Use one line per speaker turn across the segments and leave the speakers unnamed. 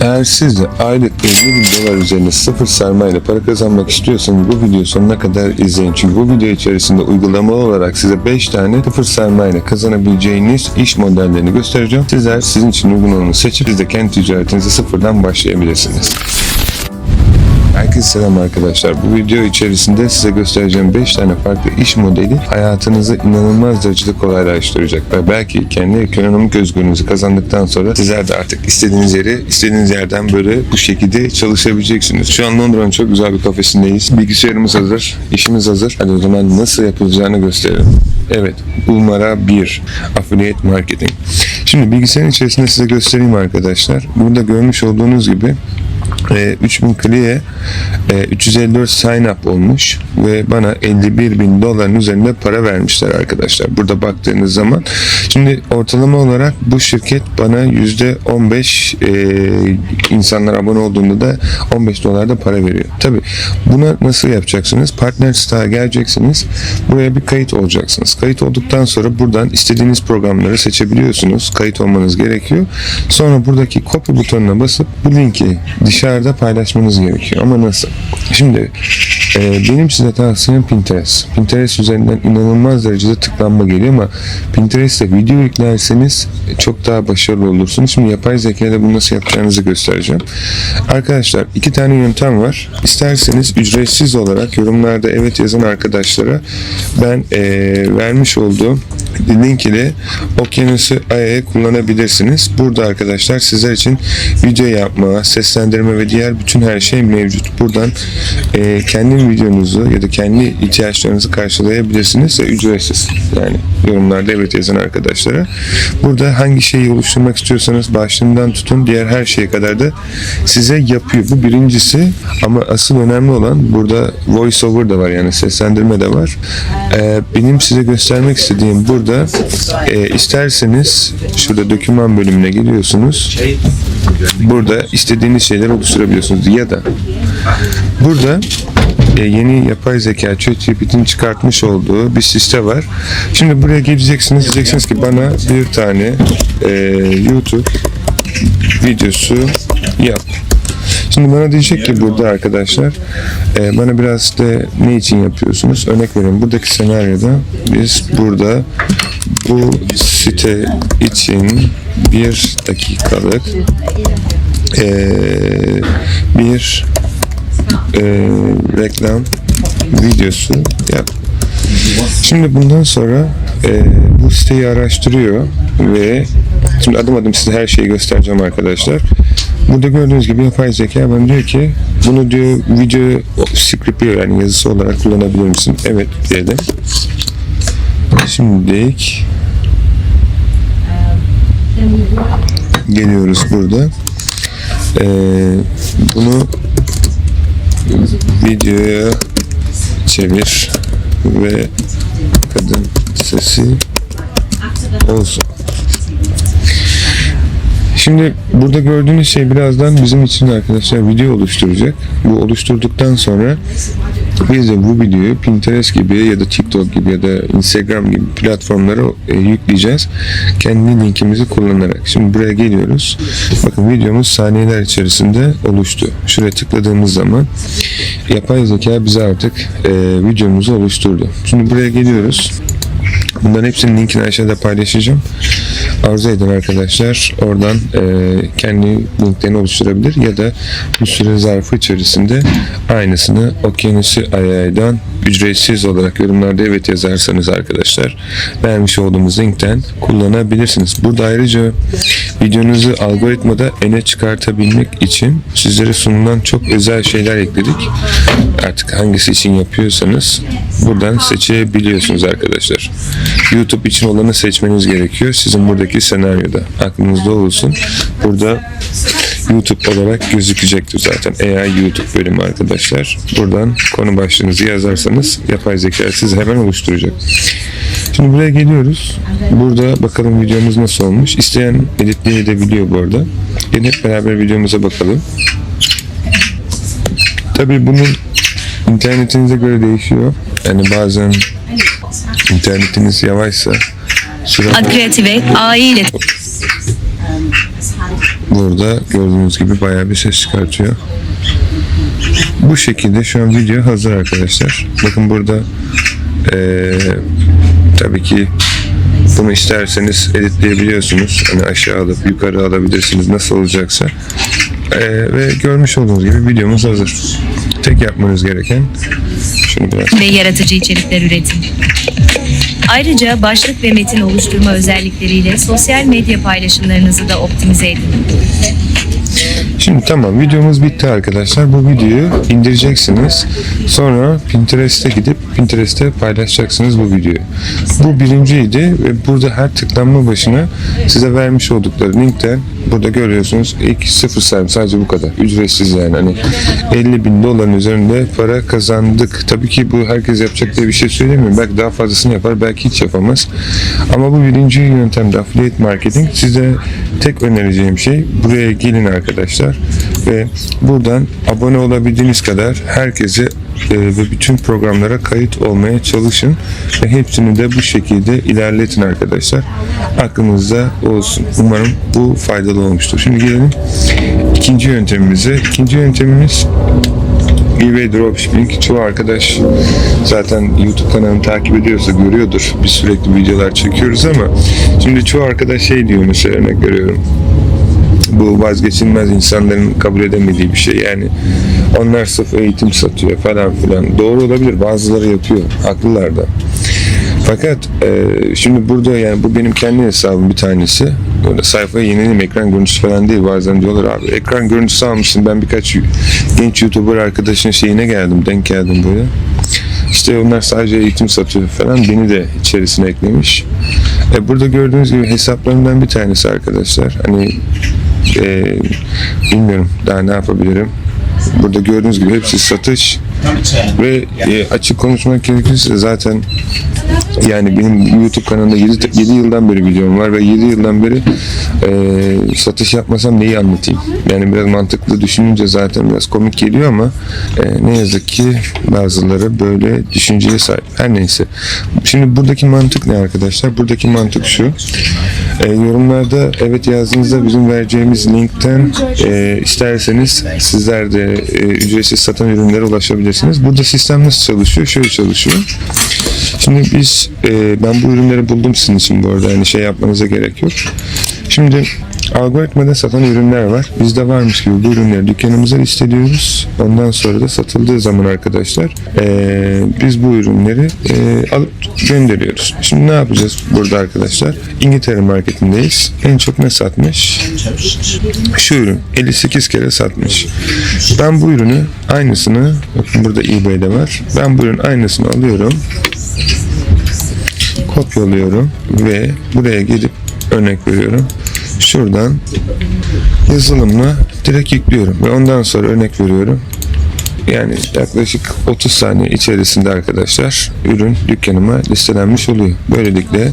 Eğer siz de aylık 50 bin dolar üzerine sıfır sermayeyle para kazanmak istiyorsanız bu videoyu sonuna kadar izleyin. Çünkü bu video içerisinde uygulamalı olarak size 5 tane sıfır sermayeyle kazanabileceğiniz iş modellerini göstereceğim. Sizler sizin için uygun olanı seçip siz de kendi ticaretinizi sıfırdan başlayabilirsiniz. Herkese selam arkadaşlar. Bu video içerisinde size göstereceğim 5 tane farklı iş modeli hayatınızı inanılmaz derecede kolaylaştıracak ve belki kendi ekonomik özgürlüğünüzü kazandıktan sonra sizler de artık istediğiniz yere istediğiniz yerden böyle bu şekilde çalışabileceksiniz. Şu an Londra'nın çok güzel bir kafesindeyiz. Bilgisayarımız hazır, işimiz hazır. Hadi o zaman nasıl yapılacağını gösterelim. Evet, Umara 1 Affiliate Marketing. Şimdi bilgisayarın içerisinde size göstereyim arkadaşlar. Burada görmüş olduğunuz gibi e, 3000 kliye e, 354 sign up olmuş ve bana 51 bin doların üzerinde para vermişler arkadaşlar. Burada baktığınız zaman şimdi ortalama olarak bu şirket bana yüzde 15 e, insanlar abone olduğunda da 15 dolar da para veriyor. Tabi buna nasıl yapacaksınız? Partner Star'a geleceksiniz. Buraya bir kayıt olacaksınız. Kayıt olduktan sonra buradan istediğiniz programları seçebiliyorsunuz. Kayıt olmanız gerekiyor. Sonra buradaki copy butonuna basıp bu linki dışarıda paylaşmanız gerekiyor. Ama nasıl? Şimdi benim size tavsiyem Pinterest. Pinterest üzerinden inanılmaz derecede tıklanma geliyor ama Pinterest'te video yüklerseniz çok daha başarılı olursunuz. Şimdi yapay zekayla bunu nasıl yapacağınızı göstereceğim. Arkadaşlar iki tane yöntem var. İsterseniz ücretsiz olarak yorumlarda evet yazan arkadaşlara ben e, vermiş olduğum link ile Okyanusu Aya'yı kullanabilirsiniz. Burada arkadaşlar sizler için video yapma, seslendirme ve diğer bütün her şey mevcut. Buradan e, kendi videonuzu ya da kendi ihtiyaçlarınızı karşılayabilirsiniz ve ücretsiz. Yani yorumlarda evet yazan arkadaşlara. Burada hangi şeyi oluşturmak istiyorsanız başlığından tutun diğer her şeye kadar da size yapıyor. Bu birincisi ama asıl önemli olan burada voice over da var yani seslendirme de var. E, benim size göstermek istediğim burada e, isterseniz şurada doküman bölümüne geliyorsunuz. Burada istediğiniz şeyleri oluşturabiliyorsunuz ya da burada e, yeni yapay zeka ChatGPT'nin çıkartmış olduğu bir site var. Şimdi buraya geleceksiniz. Diyeceksiniz ki bana bir tane e, YouTube videosu yap. Şimdi bana diyecek ki burada arkadaşlar e, bana biraz da ne için yapıyorsunuz? Örnek vereyim. Buradaki senaryoda biz burada bu site için bir dakikalık e, bir e, reklam videosu yap. Şimdi bundan sonra e, bu siteyi araştırıyor ve şimdi adım adım size her şeyi göstereceğim arkadaşlar. Burada gördüğünüz gibi yapay zeka bana diyor ki bunu diyor video script diyor yani yazısı olarak kullanabilir misin? Evet diyelim. Şimdilik geliyoruz burada. Ee, bunu videoya çevir ve kadın sesi olsun. Şimdi burada gördüğünüz şey birazdan bizim için arkadaşlar video oluşturacak. Bu oluşturduktan sonra biz de bu videoyu Pinterest gibi ya da TikTok gibi ya da Instagram gibi platformlara e, yükleyeceğiz. Kendi linkimizi kullanarak. Şimdi buraya geliyoruz. Bakın videomuz saniyeler içerisinde oluştu. Şuraya tıkladığımız zaman yapay zeka bize artık e, videomuzu oluşturdu. Şimdi buraya geliyoruz. Bunların hepsinin linkini aşağıda paylaşacağım. Arzu eden arkadaşlar oradan e, kendi linklerini oluşturabilir ya da bu süre zarfı içerisinde aynısını Okyanusu AI'dan ücretsiz olarak yorumlarda evet yazarsanız arkadaşlar vermiş olduğumuz linkten kullanabilirsiniz. Burada ayrıca videonuzu algoritmada öne çıkartabilmek için sizlere sunulan çok özel şeyler ekledik. Artık hangisi için yapıyorsanız buradan seçebiliyorsunuz arkadaşlar. YouTube için olanı seçmeniz gerekiyor. Sizin buradaki senaryoda aklınızda olsun. Burada YouTube olarak gözükecektir zaten. AI YouTube bölümü arkadaşlar. Buradan konu başlığınızı yazarsanız yapay zeka sizi hemen oluşturacak. Şimdi buraya geliyoruz. Burada bakalım videomuz nasıl olmuş. İsteyen editleyebiliyor bu arada. Gelin hep beraber videomuza bakalım. Tabii bunun internetinize göre değişiyor. Yani bazen internetiniz yavaşsa süre
Ad Kreative AI ile
burada gördüğünüz gibi bayağı bir ses çıkartıyor. Bu şekilde şu an video hazır arkadaşlar. Bakın burada eee, tabii ki bunu isterseniz editleyebiliyorsunuz. Hani aşağı alıp yukarı alabilirsiniz nasıl olacaksa. Eee, ve görmüş olduğunuz gibi videomuz hazır. Tek yapmanız gereken şunu biraz
ve yaratıcı içerikler üretin. Ayrıca başlık ve metin oluşturma özellikleriyle sosyal medya paylaşımlarınızı da optimize edin.
Şimdi tamam videomuz bitti arkadaşlar. Bu videoyu indireceksiniz. Sonra Pinterest'e gidip Pinterest'te paylaşacaksınız bu videoyu. Bu birinciydi ve burada her tıklanma başına size vermiş oldukları linkten burada görüyorsunuz ilk sıfır sayım sadece bu kadar. Ücretsiz yani hani 50 bin doların üzerinde para kazandık. Tabii ki bu herkes yapacak diye bir şey söylemiyorum. Belki daha fazlasını yapar belki hiç yapamaz. Ama bu birinci yöntemde affiliate marketing. Size tek önereceğim şey buraya gelin arkadaşlar ve buradan abone olabildiğiniz kadar herkese e, ve bütün programlara kayıt olmaya çalışın ve hepsini de bu şekilde ilerletin arkadaşlar. Aklınızda olsun. Umarım bu faydalı olmuştur. Şimdi gelelim ikinci yöntemimize. İkinci yöntemimiz eBay Dropshipping çoğu arkadaş zaten YouTube kanalını takip ediyorsa görüyordur. Biz sürekli videolar çekiyoruz ama şimdi çoğu arkadaş şey diyor mesela örnek veriyorum bu vazgeçilmez insanların kabul edemediği bir şey. Yani onlar sırf eğitim satıyor falan filan. Doğru olabilir. Bazıları yapıyor. Haklılar da. Fakat e, şimdi burada yani bu benim kendi hesabım bir tanesi. Böyle sayfayı yenileyim ekran görüntüsü falan değil. Bazen diyorlar abi ekran görüntüsü almışsın. Ben birkaç genç YouTuber arkadaşın şeyine geldim. Denk geldim böyle. İşte onlar sadece eğitim satıyor falan. Beni de içerisine eklemiş. E, burada gördüğünüz gibi hesaplarımdan bir tanesi arkadaşlar. Hani e, bilmiyorum daha ne yapabilirim. Burada gördüğünüz gibi hepsi satış ve e, açık konuşmak gerekirse zaten yani benim YouTube kanalımda 7, 7 yıldan beri videom var ve 7 yıldan beri e, satış yapmasam neyi anlatayım? Yani biraz mantıklı düşününce zaten biraz komik geliyor ama e, ne yazık ki bazıları böyle düşünceye sahip. Her neyse. Şimdi buradaki mantık ne arkadaşlar? Buradaki mantık şu. E, yorumlarda evet yazdığınızda bizim vereceğimiz linkten e, isterseniz sizler de e, ücretsiz satan ürünlere ulaşabilirsiniz. Burada sistem nasıl çalışıyor? Şöyle çalışıyor. Şimdi biz e, ben bu ürünleri buldum sizin için bu arada yani şey yapmanıza gerek yok. Şimdi algoritmada satan ürünler var. Bizde varmış gibi bu ürünleri dükkanımıza listeliyoruz. Ondan sonra da satıldığı zaman arkadaşlar e, biz bu ürünleri e, alıp gönderiyoruz. Şimdi ne yapacağız burada arkadaşlar? İngiltere marketindeyiz. En çok ne satmış? Şu ürün 58 kere satmış. Ben bu ürünü aynısını bakın burada eBay'de var. Ben bu ürün aynısını alıyorum kopyalıyorum ve buraya gelip örnek veriyorum. Şuradan yazılımla direkt yüklüyorum ve ondan sonra örnek veriyorum. Yani yaklaşık 30 saniye içerisinde arkadaşlar ürün dükkanıma listelenmiş oluyor. Böylelikle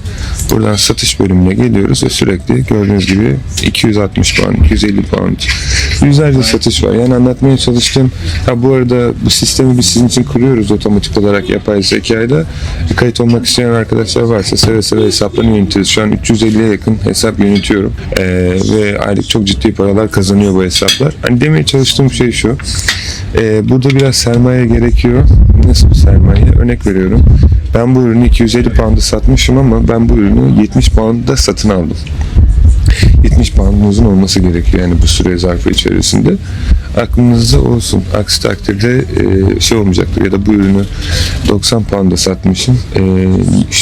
buradan satış bölümüne geliyoruz ve sürekli gördüğünüz gibi 260 puan, 250 puan, yüzlerce satış var. Yani anlatmaya çalıştım. Ha bu arada bu sistemi biz sizin için kuruyoruz otomatik olarak yapay zekayla. Kayıt olmak isteyen arkadaşlar varsa seve seve hesaplarını yönetiyoruz. Şu an 350'ye yakın hesap yönetiyorum. Ee, ve aylık çok ciddi paralar kazanıyor bu hesaplar. Hani demeye çalıştığım şey şu. Ee, burada biraz sermaye gerekiyor. Nasıl bir sermaye? Örnek veriyorum. Ben bu ürünü 250 pound'a satmışım ama ben bu ürünü 70 pound'da satın aldım. 70 pound'un uzun olması gerekiyor yani bu süre zarfı içerisinde. Aklınızda olsun. Aksi takdirde e, şey olmayacaktır ya da bu ürünü 90 pound'a satmışım. E,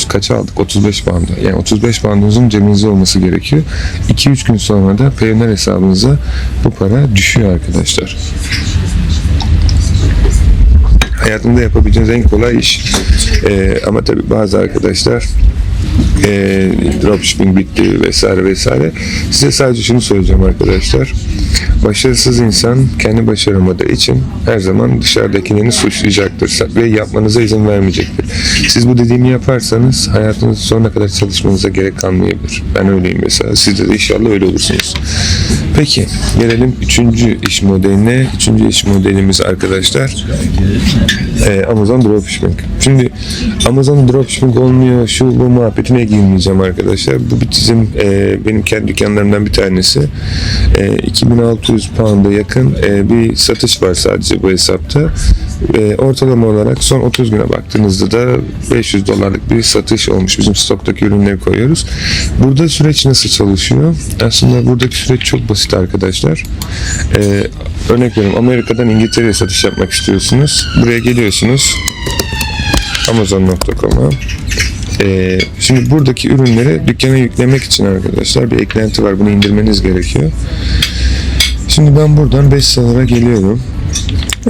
kaça aldık? 35 pound'a. Yani 35 pound'unuzun cebinizde olması gerekiyor. 2-3 gün sonra da Payoneer hesabınıza bu para düşüyor arkadaşlar hayatımda yapabileceğiniz en kolay iş. Ee, ama tabii bazı arkadaşlar e, dropshipping bitti vesaire vesaire. Size sadece şunu söyleyeceğim arkadaşlar. Başarısız insan kendi başaramadığı için her zaman dışarıdakilerini suçlayacaktır ve yapmanıza izin vermeyecektir. Siz bu dediğimi yaparsanız hayatınız sonuna kadar çalışmanıza gerek kalmayabilir. Ben öyleyim mesela. Siz de inşallah öyle olursunuz. Peki gelelim üçüncü iş modeline. Üçüncü iş modelimiz arkadaşlar Ee, Amazon Dropshipping. Şimdi Amazon Dropshipping olmuyor, şu bu muhabbetine girmeyeceğim arkadaşlar. Bu bizim e, benim kendi dükkanlarımdan bir tanesi. E, 2600 pound'a yakın e, bir satış var sadece bu hesapta. E, ortalama olarak son 30 güne baktığınızda da 500 dolarlık bir satış olmuş. Bizim stoktaki ürünleri koyuyoruz. Burada süreç nasıl çalışıyor? Aslında buradaki süreç çok basit arkadaşlar. E, örnek veriyorum Amerika'dan İngiltere'ye satış yapmak istiyorsunuz. Buraya geliyorsunuz. Amazon.com'a ee, şimdi buradaki ürünleri dükkana yüklemek için arkadaşlar bir eklenti var. Bunu indirmeniz gerekiyor. Şimdi ben buradan 5 sıralara geliyorum.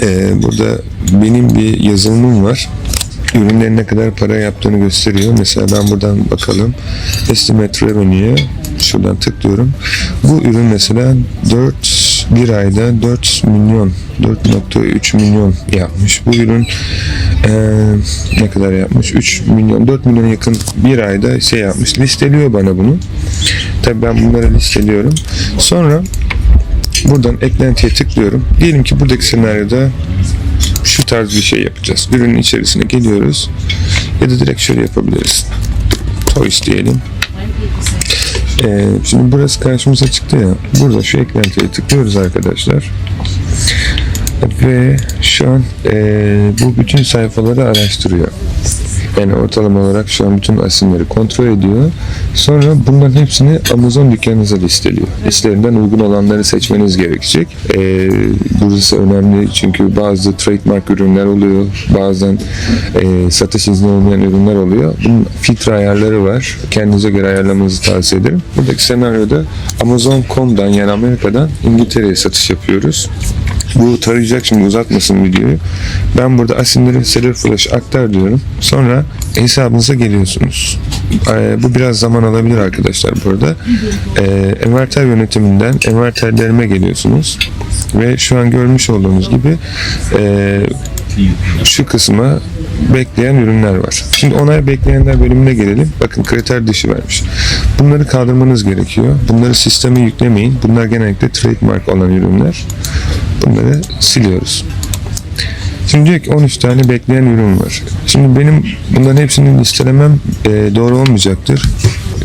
Ee, burada benim bir yazılımım var. Ürünlerin ne kadar para yaptığını gösteriyor. Mesela ben buradan bakalım. Estimate Revenue'ye şuradan tıklıyorum. Bu ürün mesela 4 bir ayda 4 milyon 4.3 milyon yapmış. Bu ürün eee, ne kadar yapmış? 3 milyon 4 milyona yakın bir ayda şey yapmış. Listeliyor bana bunu. Tabii ben bunları listeliyorum. Sonra buradan eklentiye tıklıyorum. Diyelim ki buradaki senaryoda şu tarz bir şey yapacağız. Ürünün içerisine geliyoruz. Ya da direkt şöyle yapabiliriz. Toys diyelim. Ee, şimdi burası karşımıza çıktı ya. Burada şu eklentiye tıklıyoruz arkadaşlar. Ve şu an ee, bu bütün sayfaları araştırıyor. Yani ortalama olarak şu an bütün isimleri kontrol ediyor. Sonra bunların hepsini Amazon dükkanınıza listeliyor. Listelerinden uygun olanları seçmeniz gerekecek. Ee, burası önemli çünkü bazı trademark ürünler oluyor. Bazen e, satış izni olmayan ürünler oluyor. Bunun filtre ayarları var. Kendinize göre ayarlamanızı tavsiye ederim. Buradaki senaryoda Amazon.com'dan yani Amerika'dan İngiltere'ye satış yapıyoruz. Bu tarayacak şimdi uzatmasın videoyu. Ben burada asimleri seller flash aktar diyorum. Sonra hesabınıza geliyorsunuz. Ee, bu biraz zaman alabilir arkadaşlar burada. Ee, envanter yönetiminden envanterlerime geliyorsunuz. Ve şu an görmüş olduğunuz gibi e, şu kısma bekleyen ürünler var. Şimdi onay bekleyenler bölümüne gelelim. Bakın kriter dışı vermiş. Bunları kaldırmanız gerekiyor. Bunları sisteme yüklemeyin. Bunlar genellikle trademark olan ürünler. Bunları siliyoruz. Şimdi diyor ki 13 tane bekleyen ürün var. Şimdi benim bunların hepsini listelemem e, doğru olmayacaktır.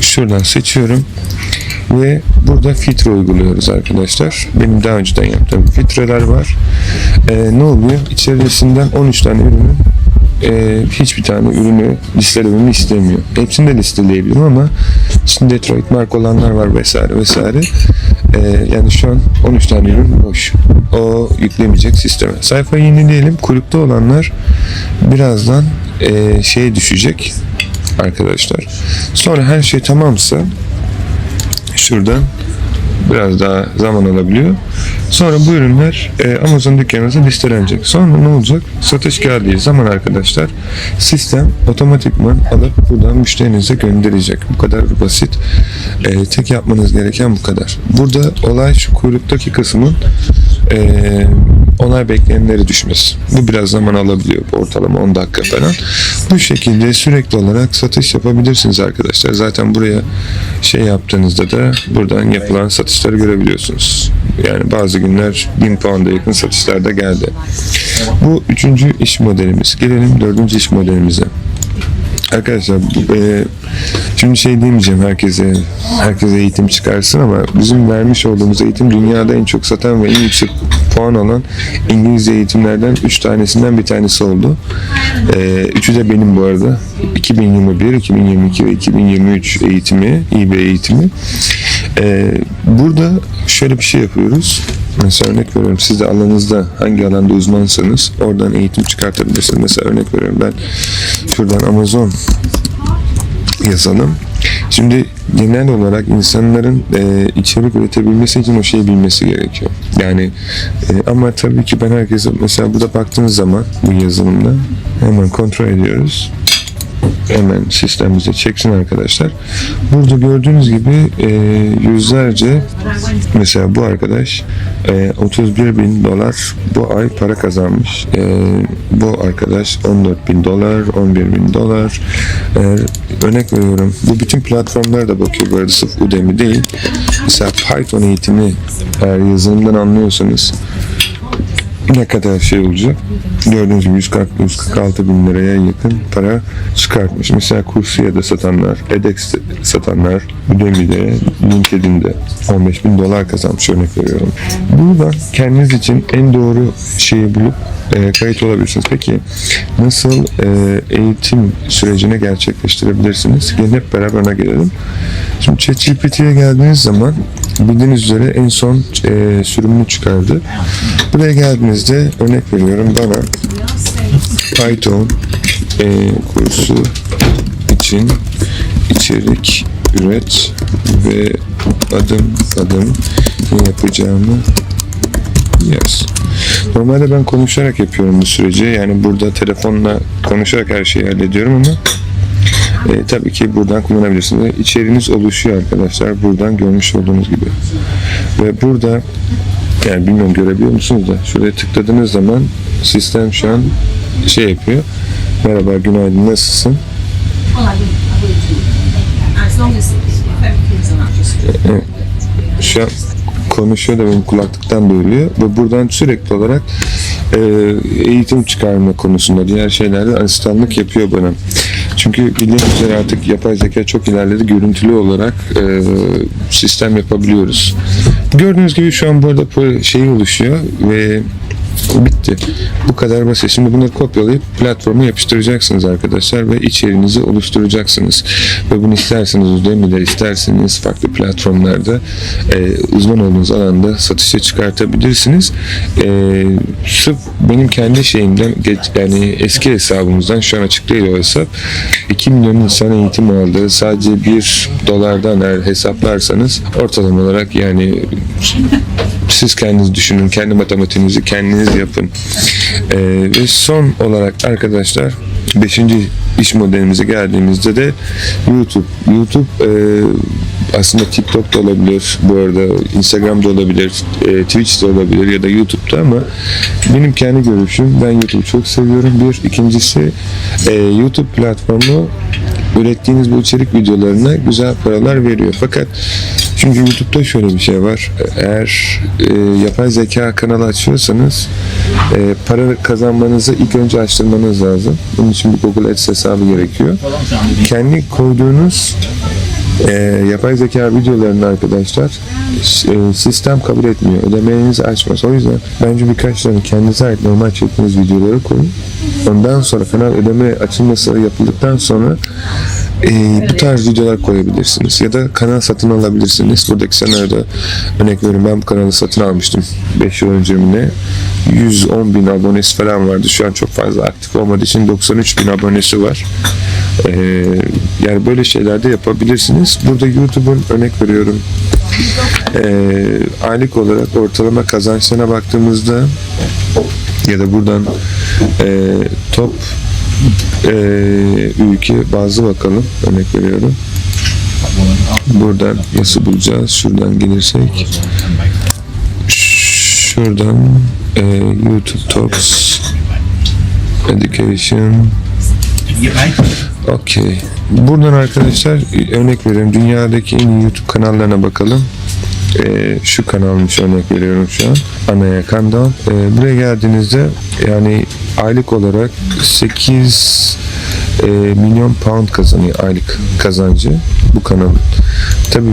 Şuradan seçiyorum ve burada filtre uyguluyoruz arkadaşlar. Benim daha önceden yaptığım filtreler var. E, ne oluyor? İçerisinden 13 tane ürünün e, hiçbir tane ürünü listelememi istemiyor. Hepsini de listeleyebilirim ama şimdi Detroit mark olanlar var vesaire vesaire. E, yani şu an 13 tane ürün boş. O yüklemeyecek sisteme. Sayfayı yenileyelim. Kulüpte olanlar birazdan e, şeye düşecek arkadaşlar. Sonra her şey tamamsa şuradan biraz daha zaman alabiliyor. Sonra bu ürünler e, Amazon dükkanınıza listelenecek. Sonra ne olacak? Satış geldiği zaman arkadaşlar sistem otomatikman alıp buradan müşterinize gönderecek. Bu kadar basit. E, tek yapmanız gereken bu kadar. Burada olay şu kuyruktaki kısmın e, onay bekleyenleri düşmesi. Bu biraz zaman alabiliyor. Ortalama 10 dakika falan. Bu şekilde sürekli olarak satış yapabilirsiniz arkadaşlar. Zaten buraya şey yaptığınızda da buradan yapılan satışları görebiliyorsunuz. Yani bazı günler 1000 pound'a yakın satışlar da geldi. Bu üçüncü iş modelimiz. Gelelim dördüncü iş modelimize. Arkadaşlar e, şimdi şey demeyeceğim herkese herkese eğitim çıkarsın ama bizim vermiş olduğumuz eğitim dünyada en çok satan ve en yüksek puan alan İngilizce eğitimlerden 3 tanesinden bir tanesi oldu. E, üçü de benim bu arada. 2021, 2022 ve 2023 eğitimi, iyi eğitimi. E, burada şöyle bir şey yapıyoruz. Mesela örnek veriyorum siz de alanınızda hangi alanda uzmansanız oradan eğitim çıkartabilirsiniz. Mesela örnek veriyorum ben şuradan Amazon yazalım. Şimdi genel olarak insanların e, içerik üretebilmesi için o şeyi bilmesi gerekiyor. Yani e, ama tabii ki ben herkese mesela burada baktığınız zaman bu yazılımda hemen kontrol ediyoruz hemen sistemimize çeksin arkadaşlar. Burada gördüğünüz gibi e, yüzlerce mesela bu arkadaş e, 31 bin dolar bu ay para kazanmış. E, bu arkadaş 14 bin dolar, 11 bin dolar. E, örnek veriyorum. Bu bütün platformlar da bakıyor bu arada sırf Udemy değil. Mesela Python eğitimi eğer yazılımdan anlıyorsanız ne kadar şey olacak? Gördüğünüz gibi 140 146 bin liraya yakın para çıkartmış. Mesela Coursera'da satanlar, edX satanlar, Udemy'de, LinkedIn'de 15 bin dolar kazanmış örnek veriyorum. Burada kendiniz için en doğru şeyi bulup e, kayıt olabilirsiniz. Peki nasıl e, eğitim sürecini gerçekleştirebilirsiniz? Gelin hep beraber ona gelelim. Şimdi ChatGPT'ye geldiğiniz zaman bildiğiniz üzere en son e, sürümünü çıkardı. Buraya geldiğinizde örnek veriyorum bana Python e, kursu için içerik üret ve adım adım ne yapacağımı yaz. Normalde ben konuşarak yapıyorum bu süreci. Yani burada telefonla konuşarak her şeyi hallediyorum ama e, tabii ki buradan kullanabilirsiniz. İçeriğiniz oluşuyor arkadaşlar. Buradan görmüş olduğunuz gibi. Ve burada yani bilmiyorum görebiliyor musunuz da şuraya tıkladığınız zaman sistem şu an şey yapıyor. Merhaba günaydın nasılsın?
Just
Şu an konuşuyor da benim kulaklıktan duyuluyor ve buradan sürekli olarak e, eğitim çıkarma konusunda diğer şeylerde asistanlık yapıyor bana. Çünkü bildiğiniz üzere artık yapay zeka çok ilerledi. Görüntülü olarak e, sistem yapabiliyoruz. Gördüğünüz gibi şu an burada bu şey oluşuyor ve bitti. Bu kadar basit. Şimdi bunları kopyalayıp platforma yapıştıracaksınız arkadaşlar ve içeriğinizi oluşturacaksınız. Ve bunu isterseniz Udemy'de isterseniz farklı platformlarda e, uzman olduğunuz alanda satışa çıkartabilirsiniz. E, sırf benim kendi şeyimden geç, yani eski hesabımızdan şu an açık değil o hesap 2 milyon insan eğitim aldı. Sadece 1 dolardan eğer hesaplarsanız ortalama olarak yani siz kendiniz düşünün, kendi matematiğinizi kendiniz yapın. Ee, ve son olarak arkadaşlar 5. iş modelimize geldiğimizde de YouTube. YouTube e, aslında TikTok'ta olabilir, bu arada Instagram'da olabilir, e, Twitch'te olabilir ya da YouTube'da ama benim kendi görüşüm ben YouTube'u çok seviyorum. Bir, ikincisi e, YouTube platformu ürettiğiniz bu içerik videolarına güzel paralar veriyor. Fakat çünkü YouTube'da şöyle bir şey var. Eğer e, yapay zeka kanalı açıyorsanız e, para kazanmanızı ilk önce açtırmanız lazım. Bunun için bir Google Ads hesabı gerekiyor. Kendi koyduğunuz e, yapay zeka videolarını arkadaşlar e, sistem kabul etmiyor. Ödemelerinizi açmaz. O yüzden bence birkaç tane kendinize ait normal çektiğiniz videoları koyun. Ondan sonra kanal ödeme açılması yapıldıktan sonra e, bu tarz videolar koyabilirsiniz. Ya da kanal satın alabilirsiniz. Buradaki senaryoda örnek veriyorum ben bu kanalı satın almıştım 5 yıl önce mi ne? 110 bin abonesi falan vardı. Şu an çok fazla aktif olmadığı için 93 bin abonesi var. Ee, yani böyle şeyler de yapabilirsiniz. Burada YouTube'un örnek veriyorum ee, aylık olarak ortalama kazançlarına baktığımızda ya da buradan ee, top ee, ülke bazı bakalım örnek veriyorum. Buradan nasıl bulacağız? Şuradan gelirsek şuradan ee, YouTube Talks Education Okey. Buradan arkadaşlar örnek veriyorum. Dünyadaki en iyi YouTube kanallarına bakalım. Ee, şu kanalmış örnek veriyorum şu an. Ana yakanda. Ee, buraya geldiğinizde yani aylık olarak 8 e, milyon pound kazanıyor aylık kazancı bu kanal. Tabi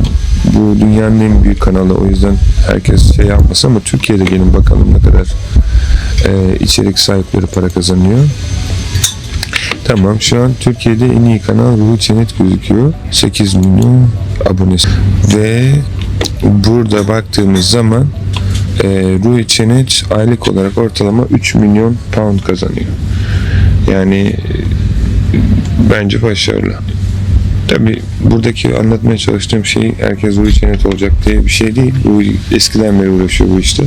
bu dünyanın en büyük kanalı o yüzden herkes şey yapmasın ama Türkiye'de gelin bakalım ne kadar e, içerik sahipleri para kazanıyor. Tamam şu an Türkiye'de en iyi kanal Ruhi Çenet gözüküyor. 8 milyon abonesi. Ve burada baktığımız zaman e, Ruhi Çenet aylık olarak ortalama 3 milyon pound kazanıyor. Yani e, bence başarılı. Tabi buradaki anlatmaya çalıştığım şey herkes Ruhi Çenet olacak diye bir şey değil. Ruhi eskiden beri uğraşıyor bu işte.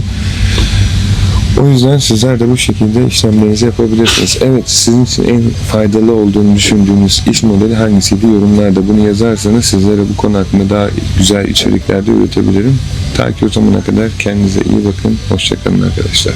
O yüzden sizler de bu şekilde işlemlerinizi yapabilirsiniz. Evet sizin için en faydalı olduğunu düşündüğünüz iş modeli hangisiydi yorumlarda bunu yazarsanız sizlere bu konu hakkında daha güzel içeriklerde üretebilirim. Ta ki o zamana kadar kendinize iyi bakın. Hoşçakalın arkadaşlar.